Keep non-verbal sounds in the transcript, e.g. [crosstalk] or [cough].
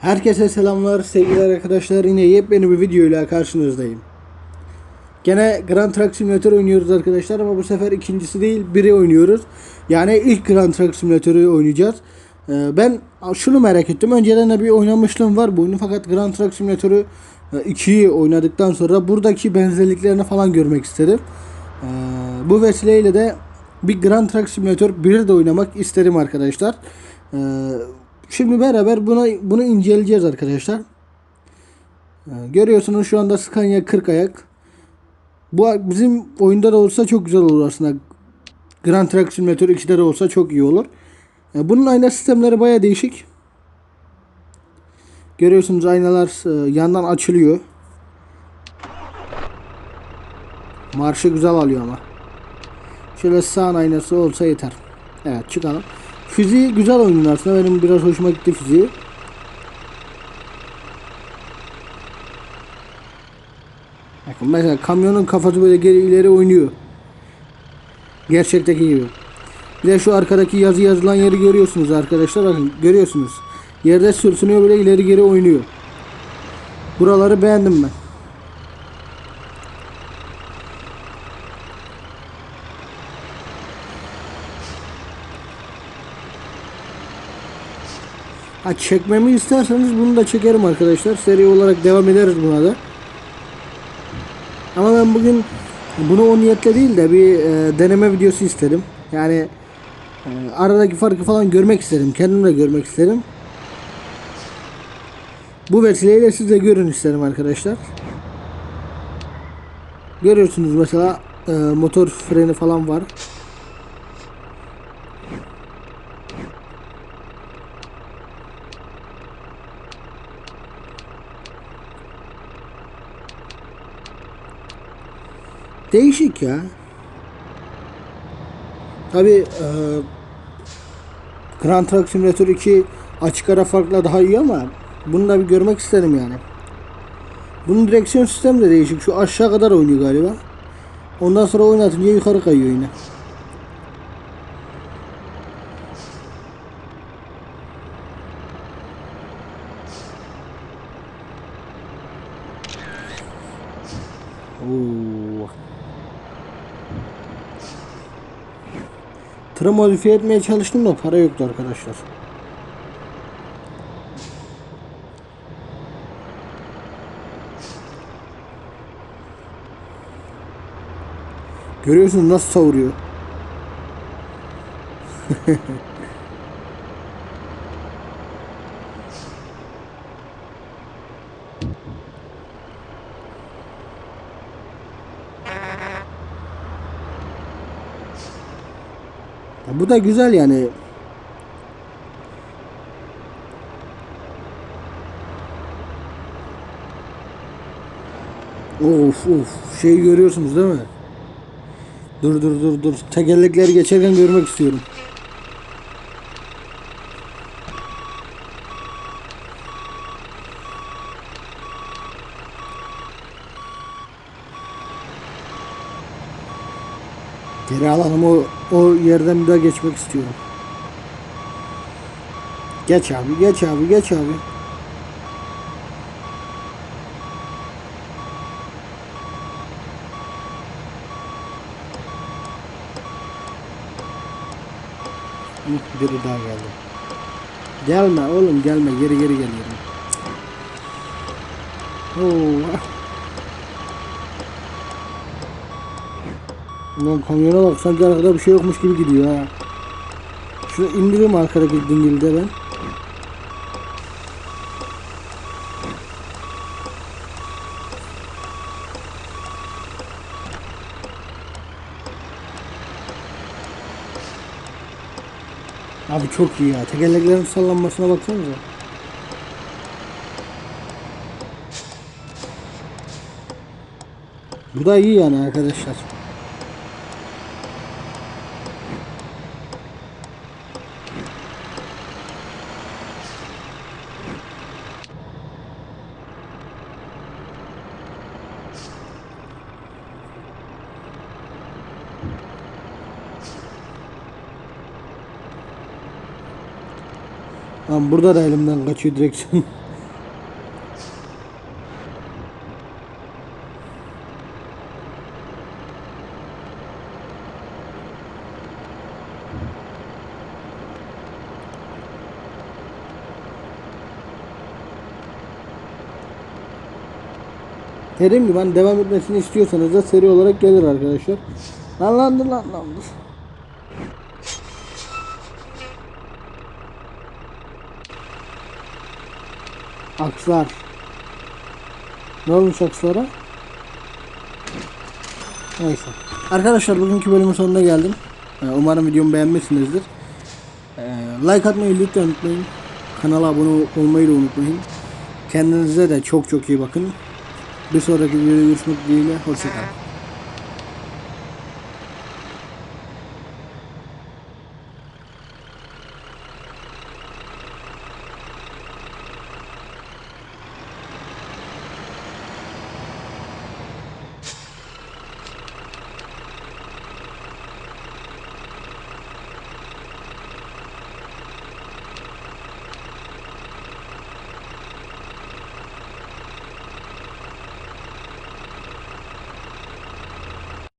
Herkese selamlar sevgiler arkadaşlar yine yepyeni bir video ile karşınızdayım. Gene Grand Truck Simulator oynuyoruz arkadaşlar ama bu sefer ikincisi değil biri oynuyoruz. Yani ilk Grand Truck Simulator'ı oynayacağız. Ee, Ben şunu merak ettim. Önceden de bir oynamışlığım var bu oyunu fakat Grand Truck Simulator'ı 2'yi oynadıktan sonra buradaki benzerliklerini falan görmek istedim. Ee, Bu vesileyle de bir Grand Truck Simulator 1'i de oynamak isterim arkadaşlar. Şimdi beraber buna bunu inceleyeceğiz arkadaşlar. Ee, Görüyorsunuz şu anda Scania 40 ayak. Bu bizim oyunda da olsa çok güzel olur aslında. Grand Truck Simulator 2'de de olsa çok iyi olur. Ee, Bunun ayna sistemleri baya değişik. Görüyorsunuz aynalar e, yandan açılıyor. Marşı güzel alıyor ama. Şöyle sağ aynası olsa yeter. Evet çıkalım. Fiziği güzel oyunun aslında. Benim biraz hoşuma gitti fiziği. Bakın mesela kamyonun kafası böyle geri ileri oynuyor. Gerçekteki gibi. Bir de şu arkadaki yazı yazılan yeri görüyorsunuz arkadaşlar. Bakın görüyorsunuz. Yerde sürtünüyor böyle ileri geri oynuyor. Buraları beğendim ben. Ha çekmemi isterseniz bunu da çekerim arkadaşlar. Seri olarak devam ederiz buna da. Ama ben bugün bunu o niyetle değil de bir e, deneme videosu istedim. Yani e, aradaki farkı falan görmek isterim. Kendim de görmek isterim. Bu vesileyle siz de görün isterim arkadaşlar. Görüyorsunuz mesela e, motor freni falan var. Değişik ya. Tabi e, Grand Truck Simulator 2 açık ara farkla daha iyi ama bunu da bir görmek isterim yani. Bunun direksiyon sistemi de değişik. Şu aşağı kadar oynuyor galiba. Ondan sonra oynatınca yukarı kayıyor yine. Oo. Tırı modifiye etmeye çalıştım da para yoktu arkadaşlar. Görüyorsunuz nasıl savuruyor. [laughs] bu da güzel yani. Of of şey görüyorsunuz değil mi? Dur dur dur dur. Tekerlekleri geçerken görmek istiyorum. Geri alalım o, o yerden bir daha geçmek istiyorum. Geç abi geç abi geç abi. Hı, Biri daha geldi. Gelme oğlum gelme geri geri geliyorum. Oo. Ulan kamyona bak sanki arkada bir şey yokmuş gibi gidiyor ha. Şunu indireyim arkadaki dingilde ben. Abi çok iyi ya. Tekerleklerin sallanmasına baksanıza. Bu da iyi yani arkadaşlar. Lan burada da elimden kaçıyor direksiyon. Dediğim gibi ben devam etmesini istiyorsanız da seri olarak gelir arkadaşlar. Lan lan lan lan. Akslar. Ne olmuş akslara? Neyse. Arkadaşlar bugünkü bölümün sonuna geldim. Ee, Umarım videomu beğenmişsinizdir. Ee, Like atmayı lütfen unutmayın. Kanala abone olmayı da unutmayın. Kendinize de çok çok iyi bakın. Bir sonraki videoda görüşmek dileğiyle. Hoşçakalın.